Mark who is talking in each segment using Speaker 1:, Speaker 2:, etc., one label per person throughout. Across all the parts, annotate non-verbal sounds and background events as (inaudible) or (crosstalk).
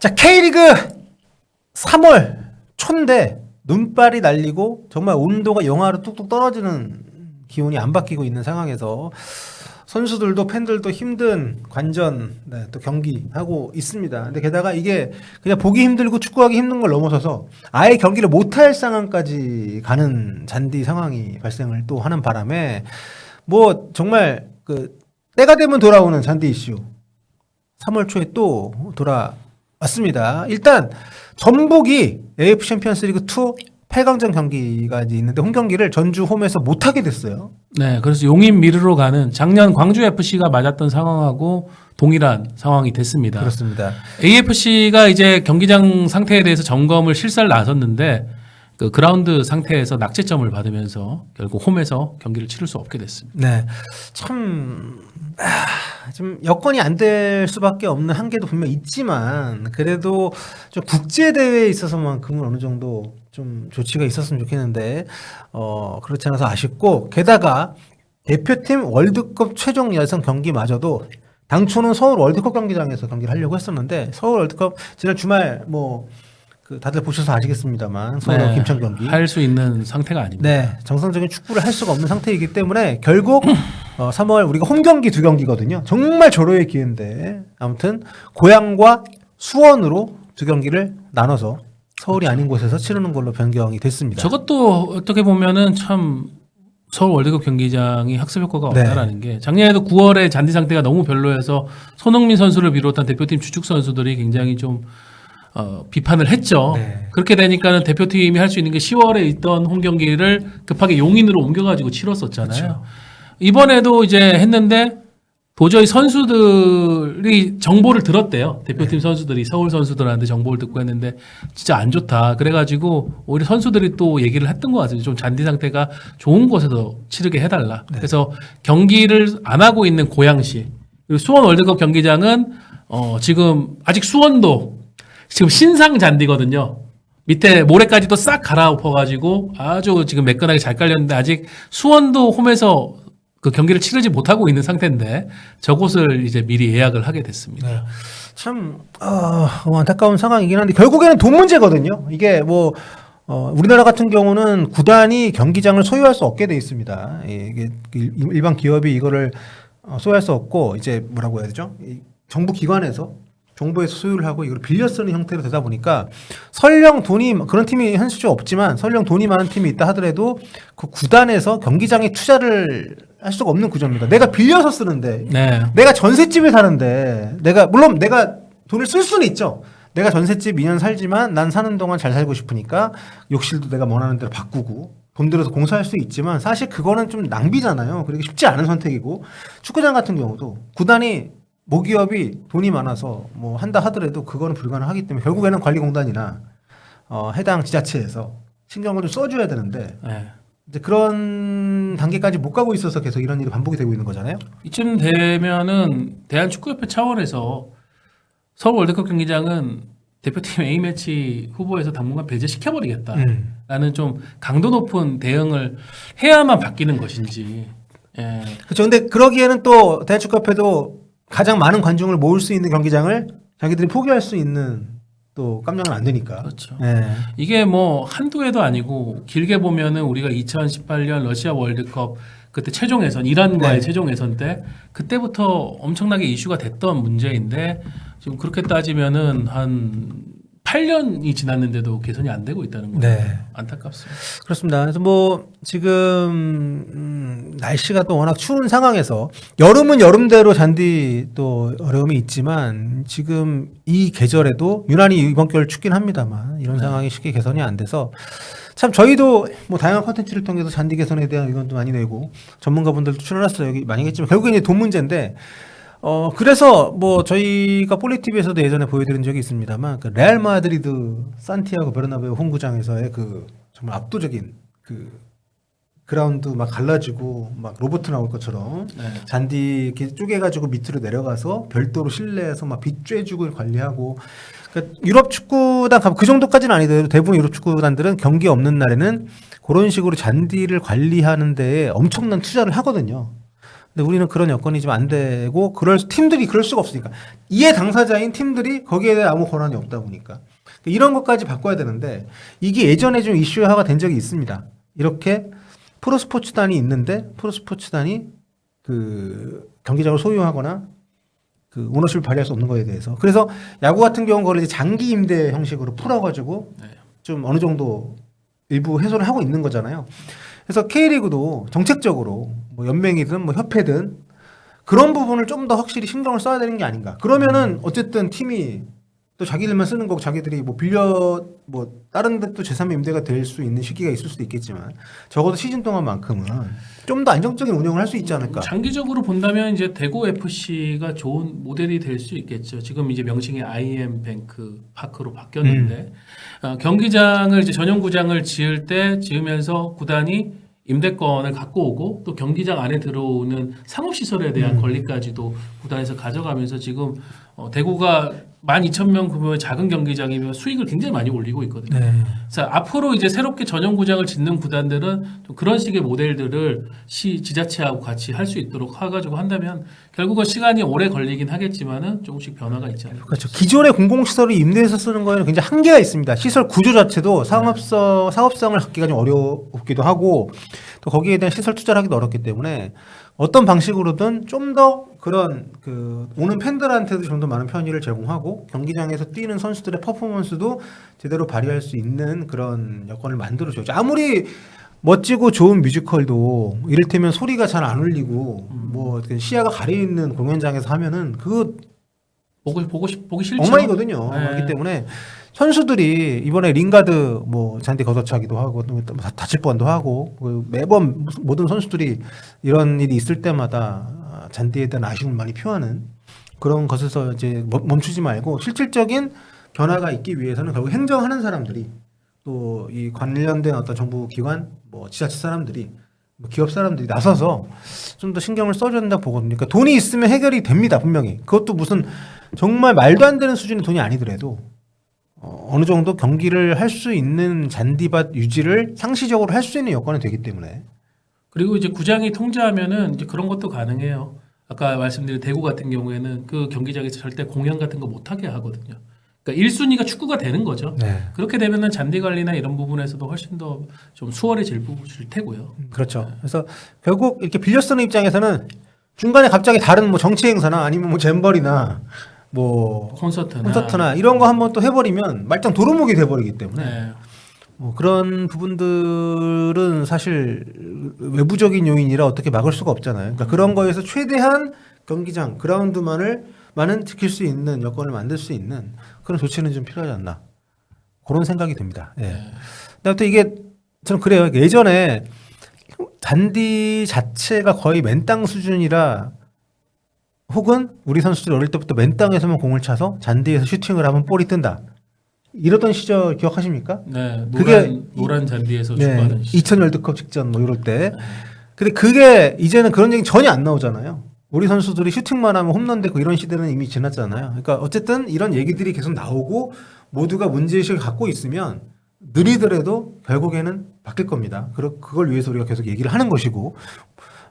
Speaker 1: 자, K리그 3월 초인데 눈발이 날리고 정말 온도가 영하로 뚝뚝 떨어지는 기온이 안 바뀌고 있는 상황에서 선수들도 팬들도 힘든 관전 네, 또 경기 하고 있습니다. 근데 게다가 이게 그냥 보기 힘들고 축구하기 힘든 걸 넘어서서 아예 경기를 못할 상황까지 가는 잔디 상황이 발생을 또 하는 바람에 뭐 정말 그 때가 되면 돌아오는 잔디 이슈 3월 초에 또 돌아 왔습니다. 일단 전북이 AF 챔피언스리그 2 8강전 경기가 이제 있는데 홈 경기를 전주 홈에서 못 하게 됐어요.
Speaker 2: 네, 그래서 용인 미르로 가는 작년 광주 FC가 맞았던 상황하고 동일한 상황이 됐습니다.
Speaker 1: 그렇습니다.
Speaker 2: AFC가 이제 경기장 상태에 대해서 점검을 실사를 나섰는데 그 그라운드 상태에서 낙제점을 받으면서 결국 홈에서 경기를 치를 수 없게 됐습니다.
Speaker 1: 네. 참, 아, 좀 여건이 안 될 수밖에 없는 한계도 분명 있지만, 그래도 좀 국제대회에 있어서만큼은 어느 정도 좀 조치가 있었으면 좋겠는데, 어, 그렇지 않아서 아쉽고, 게다가 대표팀 월드컵 최종 예선 경기마저도 당초는 서울 월드컵 경기장에서 경기를 하려고 했었는데, 서울 월드컵 지난 주말 뭐, 그 다들 보셔서 아시겠습니다만, 서울
Speaker 2: 네,
Speaker 1: 김천 경기.
Speaker 2: 할 수 있는 상태가 아닙니다.
Speaker 1: 네, 정상적인 축구를 할 수가 없는 상태이기 때문에 결국 어, 3월 우리가 홈 경기 두 경기거든요. 정말 절호의 기회인데 아무튼 고향과 수원으로 두 경기를 나눠서 서울이 아닌 곳에서 치르는 걸로 변경이 됐습니다.
Speaker 2: 저것도 어떻게 보면은 참 서울 월드컵 경기장이 학습 효과가
Speaker 1: 네.
Speaker 2: 없다라는 게 작년에도 9월에 잔디 상태가 너무 별로여서 손흥민 선수를 비롯한 대표팀 주축 선수들이 굉장히 좀 어, 비판을 했죠.
Speaker 1: 네.
Speaker 2: 그렇게 되니까는 대표팀이 할 수 있는 게 10월에 있던 홈 경기를 급하게 용인으로 옮겨가지고 치렀었잖아요.
Speaker 1: 그렇죠.
Speaker 2: 이번에도 이제 했는데 도저히 선수들이 정보를 들었대요. 대표팀
Speaker 1: 네.
Speaker 2: 선수들이 서울 선수들한테 정보를 듣고 했는데 진짜 안 좋다. 그래가지고 오히려 선수들이 또 얘기를 했던 것 같아요. 좀 잔디 상태가 좋은 곳에서 치르게 해달라.
Speaker 1: 네.
Speaker 2: 그래서 경기를 안 하고 있는 고양시 그리고 수원 월드컵 경기장은 어 지금 아직 수원도 지금 신상 잔디거든요. 밑에 모래까지도 싹 갈아엎어가지고 아주 지금 매끈하게 잘 깔렸는데 아직 수원도 홈에서 그 경기를 치르지 못하고 있는 상태인데 저곳을 이제 미리 예약을 하게 됐습니다.
Speaker 1: 네. 참 어, 안타까운 상황이긴 한데 결국에는 돈 문제거든요. 이게 뭐 어, 우리나라 같은 경우는 구단이 경기장을 소유할 수 없게 돼 있습니다. 예, 이게 일- 일반 기업이 이거를 어, 소유할 수 없고 이제 뭐라고 해야 되죠? 이 정부 기관에서 정부에서 소유를 하고 이걸 빌려 쓰는 형태로 되다 보니까 설령 돈이 그런 팀이 현실적으로 없지만 설령 돈이 많은 팀이 있다 하더라도 그 구단에서 경기장에 투자를 할 수가 없는 구조입니다. 내가 빌려서 쓰는데
Speaker 2: 네.
Speaker 1: 내가 전셋집에 사는데 내가 물론 내가 돈을 쓸 수는 있죠. 내가 전셋집 2년 살지만 난 사는 동안 잘 살고 싶으니까 욕실도 내가 원하는 대로 바꾸고 돈 들여서 공사할 수 있지만 사실 그거는 좀 낭비잖아요. 그리고 쉽지 않은 선택이고 축구장 같은 경우도 구단이 모기업이 돈이 많아서 뭐 한다 하더라도 그거는 불가능하기 때문에 결국에는 관리공단이나 어, 해당 지자체에서 신경을 좀 써줘야 되는데
Speaker 2: 네.
Speaker 1: 이제 그런 단계까지 못 가고 있어서 계속 이런 일이 반복이 되고 있는 거잖아요.
Speaker 2: 이쯤 되면은 대한축구협회 차원에서 서울 월드컵 경기장은 대표팀 A매치 후보에서 당분간 배제시켜버리겠다라는
Speaker 1: 음.
Speaker 2: 좀 강도 높은 대응을 해야만 바뀌는 것인지 예.
Speaker 1: 그렇죠. 근데 그러기에는 또 대한축구협회도 가장 많은 관중을 모을 수 있는 경기장을 자기들이 포기할 수 있는 또 깜냥은 안 되니까.
Speaker 2: 그렇죠.
Speaker 1: 예.
Speaker 2: 이게 뭐 한두 해도 아니고 길게 보면은 우리가 2018년 러시아 월드컵 그때 최종 예선 이란과의
Speaker 1: 네.
Speaker 2: 최종 예선 때 그때부터 엄청나게 이슈가 됐던 문제인데 지금 그렇게 따지면은 한 8년이 지났는데도 개선이 안 되고 있다는 거
Speaker 1: 네.
Speaker 2: 안타깝습니다.
Speaker 1: 그렇습니다. 그래서 뭐 지금 음, 날씨가 또 워낙 추운 상황에서 여름은 여름대로 잔디 또 어려움이 있지만 지금 이 계절에도 유난히 이번 겨울 춥긴 합니다만 이런 상황이 쉽게 개선이 안 돼서 참 저희도 뭐 다양한 컨텐츠를 통해서 잔디 개선에 대한 의견도 많이 내고 전문가분들도 출연했어요. 여기 많이 했지만 결국엔 이제 돈 문제인데 어 그래서 뭐 저희가 폴리티비에서도 예전에 보여드린 적이 있습니다만 그 레알 마드리드 산티아고 베르나베우 홈구장에서의 그 정말 압도적인 그 그라운드 막 갈라지고 막 로봇 나올 것처럼
Speaker 2: 네.
Speaker 1: 잔디 이렇게 쪼개가지고 밑으로 내려가서 별도로 실내에서 막빛 쬐주고 관리하고 그러니까 유럽 축구단 그 정도까지는 아니더라도 대부분 유럽 축구단들은 경기 없는 날에는 그런 식으로 잔디를 관리하는 데에 엄청난 투자를 하거든요. 근데 우리는 그런 여건이 좀 안 되고 그럴 수- 팀들이 그럴 수가 없으니까 이해 당사자인 팀들이 거기에 대해 아무 권한이 없다 보니까 이런 것까지 바꿔야 되는데 이게 예전에 좀 이슈화가 된 적이 있습니다. 이렇게 프로스포츠단이 있는데 프로스포츠단이 그 경기장을 소유하거나 그 오너십을 발휘할 수 없는 거에 대해서 그래서 야구 같은 경우는 그걸 이제 장기 임대 형식으로 풀어가지고
Speaker 2: 네.
Speaker 1: 좀 어느 정도 일부 해소를 하고 있는 거잖아요. 그래서 K리그도 정책적으로 뭐 연맹이든 뭐 협회든 그런 부분을 좀 더 확실히 신경을 써야 되는 게 아닌가. 그러면은 어쨌든 팀이 또 자기들만 쓰는 거고 자기들이 뭐 빌려 뭐 다른 데또 제3의 임대가 될 수 있는 시기가 있을 수도 있겠지만 적어도 시즌 동안만큼은 좀 더 안정적인 운영을 할 수 있지 않을까.
Speaker 2: 장기적으로 본다면 이제 대구 FC가 좋은 모델이 될 수 있겠죠. 지금 이제 명칭이 IM 뱅크 파크로 바뀌었는데 어, 경기장을 이제 전용 구장을 지을 때 지으면서 구단이 임대권을 갖고 오고 또 경기장 안에 들어오는 상업 시설에 대한
Speaker 1: 음.
Speaker 2: 권리까지도 구단에서 가져가면서 지금 어, 대구가 12,000명 규모의 작은 경기장이면 수익을 굉장히 많이 올리고 있거든요.
Speaker 1: 네.
Speaker 2: 자 앞으로 이제 새롭게 전용 구장을 짓는 구단들은 좀 그런 식의 모델들을 시 지자체하고 같이 할 수 있도록 해가지고 한다면 결국은 시간이 오래 걸리긴 하겠지만은 조금씩 변화가 않을까.
Speaker 1: 그렇죠. 기존의 공공시설을 임대해서 쓰는 거에는 굉장히 한계가 있습니다. 시설 구조 자체도 상업성, 사업성을 갖기가 좀 어렵기도 하고 또 거기에 대한 시설 투자를 하기도 어렵기 때문에 어떤 방식으로든 좀 더 그런 그 오는 팬들한테도 좀 더 많은 편의를 제공하고 경기장에서 뛰는 선수들의 퍼포먼스도 제대로 발휘할 수 있는 그런 여건을 만들어줘야죠. 아무리 멋지고 좋은 뮤지컬도 이를테면 소리가 잘 안 울리고 뭐 어떻게 시야가 가려 있는 공연장에서 하면은 그
Speaker 2: 보고 보고 싶 보기 싫죠.
Speaker 1: 엉망이거든요.
Speaker 2: 네.
Speaker 1: 그렇기 때문에 선수들이 이번에 링가드 뭐 잔디 걷어차기도 하고 다- 다칠 뻔도 하고 그 매번 모든 선수들이 이런 일이 있을 때마다 잔디에 대한 아쉬움을 많이 표하는 그런 것에서 이제 멈- 멈추지 말고 실질적인 변화가 있기 위해서는 결국 행정하는 사람들이 또 이 관련된 어떤 정부 기관 뭐 지자체 사람들이 뭐 기업 사람들이 나서서 좀 더 신경을 써줘야 된다고 보거든요. 그러니까 돈이 있으면 해결이 됩니다, 분명히. 그것도 무슨 정말 말도 안 되는 수준의 돈이 아니더라도 어, 어느 정도 경기를 할 수 있는 잔디밭 유지를 상시적으로 할 수 있는 여건이 되기 때문에
Speaker 2: 그리고 이제 구장이 통제하면은 이제 그런 것도 가능해요. 아까 말씀드린 대구 같은 경우에는 그 경기장에서 절대 공연 같은 거 못 하게 하거든요. 그러니까 1순위가 축구가 되는 거죠.
Speaker 1: 네.
Speaker 2: 그렇게 되면은 잔디 관리나 이런 부분에서도 훨씬 더 좀 수월해질 부분일 테고요.
Speaker 1: 그렇죠. 그래서 결국 이렇게 빌려 쓰는 입장에서는 중간에 갑자기 다른 뭐 정치 행사나 아니면 뭐 잼버리나 뭐
Speaker 2: 콘서트나,
Speaker 1: 콘서트나 이런 거 한번 또 해버리면 말짱 도루묵이 돼버리기 때문에
Speaker 2: 네.
Speaker 1: 뭐 그런 부분들은 사실 외부적인 요인이라 어떻게 막을 수가 없잖아요. 그러니까 그런 거에서 최대한 경기장 그라운드만을 많은 지킬 수 있는 여건을 만들 수 있는 그런 조치는 좀 필요하지 않나 그런 생각이 듭니다. 예.
Speaker 2: 네.
Speaker 1: 근데 또 이게 저는 그래요. 예전에 잔디 자체가 거의 맨땅 수준이라 혹은 우리 선수들이 어릴 때부터 맨 땅에서만 공을 차서 잔디에서 슈팅을 하면 볼이 뜬다. 이러던 시절 기억하십니까?
Speaker 2: 네,
Speaker 1: 그게
Speaker 2: 노란, 노란 잔디에서
Speaker 1: 네, 시2000 월드컵 직전 뭐 이럴 때. 근데 그게 이제는 그런 얘기 전혀 안 나오잖아요. 우리 선수들이 슈팅만 하면 홈런 되고 이런 시대는 이미 지났잖아요. 그러니까 어쨌든 이런 얘기들이 계속 나오고 모두가 문제의식을 갖고 있으면 느리더라도 결국에는 바뀔 겁니다. 그러- 그걸 위해서 우리가 계속 얘기를 하는 것이고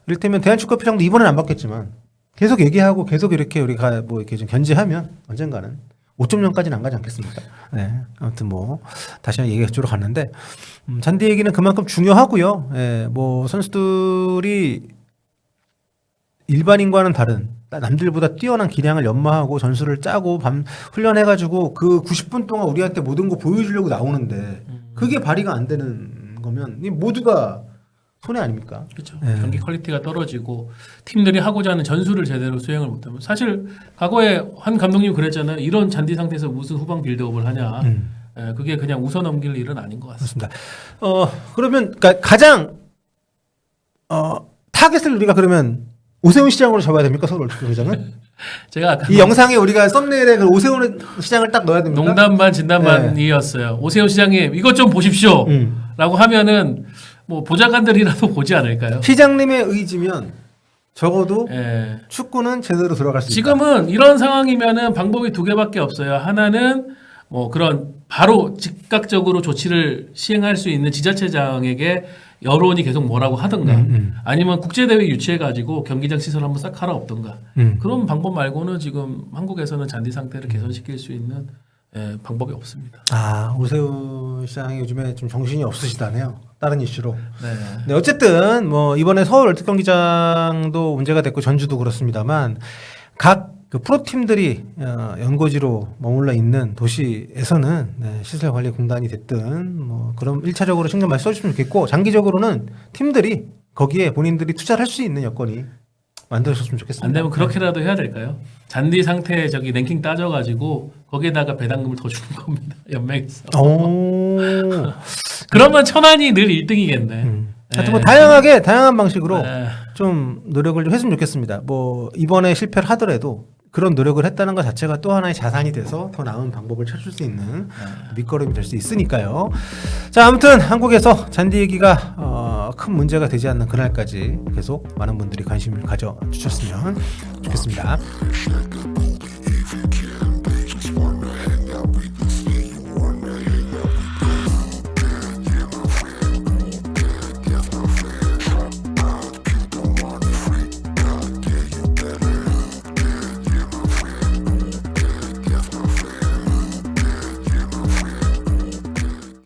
Speaker 1: 이를테면 대한축구협회장도 이번엔 안 바뀌었지만 계속 얘기하고 계속 이렇게 우리가 뭐 이렇게 좀 견제하면 언젠가는 5.0까지는 안 가지 않겠습니까? 네. 아무튼 뭐 다시 얘기가 쪽으로 갔는데 음, 잔디 얘기는 그만큼 중요하고요. 예, 뭐 선수들이 일반인과는 다른 남들보다 뛰어난 기량을 연마하고 전술을 짜고 밤 훈련해 가지고 그 90분 동안 우리한테 모든 거 보여주려고 나오는데 그게 발휘가 안 되는 거면 이 모두가 손해 아닙니까?
Speaker 2: 그렇죠.
Speaker 1: 네.
Speaker 2: 경기 퀄리티가 떨어지고 팀들이 하고자 하는 전술을 제대로 수행을 못하면 사실 과거에 한 감독님 그랬잖아요. 이런 잔디 상태에서 무슨 후방 빌드업을 하냐.
Speaker 1: 음.
Speaker 2: 예, 그게 그냥 웃어 넘길 일은 아닌 것 같습니다.
Speaker 1: 그렇습니다. 어 그러면 그러니까 가장 어 타겟을 우리가 그러면 오세훈 시장으로 잡아야 됩니까 서울 월드컵장은? (laughs)
Speaker 2: 제가 아까
Speaker 1: 이 영상에 우리가 썸네일에 그 오세훈 시장을 딱 넣어야 됩니까?
Speaker 2: 농담 반 진담 반이었어요. 오세훈 시장님 이것 좀 보십시오.
Speaker 1: 음.
Speaker 2: 라고 하면은 뭐 보좌관들이라도 보지 않을까요?
Speaker 1: 시장님의 의지면 적어도
Speaker 2: 예.
Speaker 1: 축구는 제대로 들어갈 수 있다.
Speaker 2: 지금은 이런 상황이면은 방법이 두 개밖에 없어요. 하나는 뭐 그런 바로 즉각적으로 조치를 시행할 수 있는 지자체장에게 여론이 계속 뭐라고 하든가
Speaker 1: 음, 음.
Speaker 2: 아니면 국제대회 유치해가지고 경기장 시설 한번 싹 없든가
Speaker 1: 음.
Speaker 2: 그런 방법 말고는 지금 한국에서는 잔디 상태를 개선시킬 수 있는 예, 방법이 없습니다.
Speaker 1: 아 오세훈 시장이 요즘에 좀 정신이 없으시다네요. 다른 이슈로.
Speaker 2: 네.
Speaker 1: 네, 어쨌든 뭐 이번에 서울 월드 경기장도 문제가 됐고 전주도 그렇습니다만 각 그 프로 팀들이 어, 연고지로 머물러 있는 도시에서는 네, 시설 관리 공단이 됐든 뭐 그럼 일차적으로 신경 많이 써주시면 좋겠고 장기적으로는 팀들이 거기에 본인들이 투자를 할 수 있는 여건이 만들어졌으면 좋겠습니다.
Speaker 2: 안 되면 그렇게라도 해야 될까요? 잔디 상태 저기 랭킹 따져가지고 거기에다가 배당금을 더 주는 겁니다. (laughs) 연맹에서.
Speaker 1: 오. (laughs)
Speaker 2: 그러면 천안이 늘 1등이겠네.
Speaker 1: 음. 하여튼 뭐 다양하게 다양한 방식으로
Speaker 2: 네.
Speaker 1: 좀 노력을 좀 했으면 좋겠습니다. 뭐 이번에 실패를 하더라도 그런 노력을 했다는 것 자체가 또 하나의 자산이 돼서 더 나은 방법을 찾을 수 있는 밑거름이 될 수 있으니까요. 자 아무튼 한국에서 잔디 얘기가 어, 큰 문제가 되지 않는 그날까지 계속 많은 분들이 관심을 가져 주셨으면 좋겠습니다.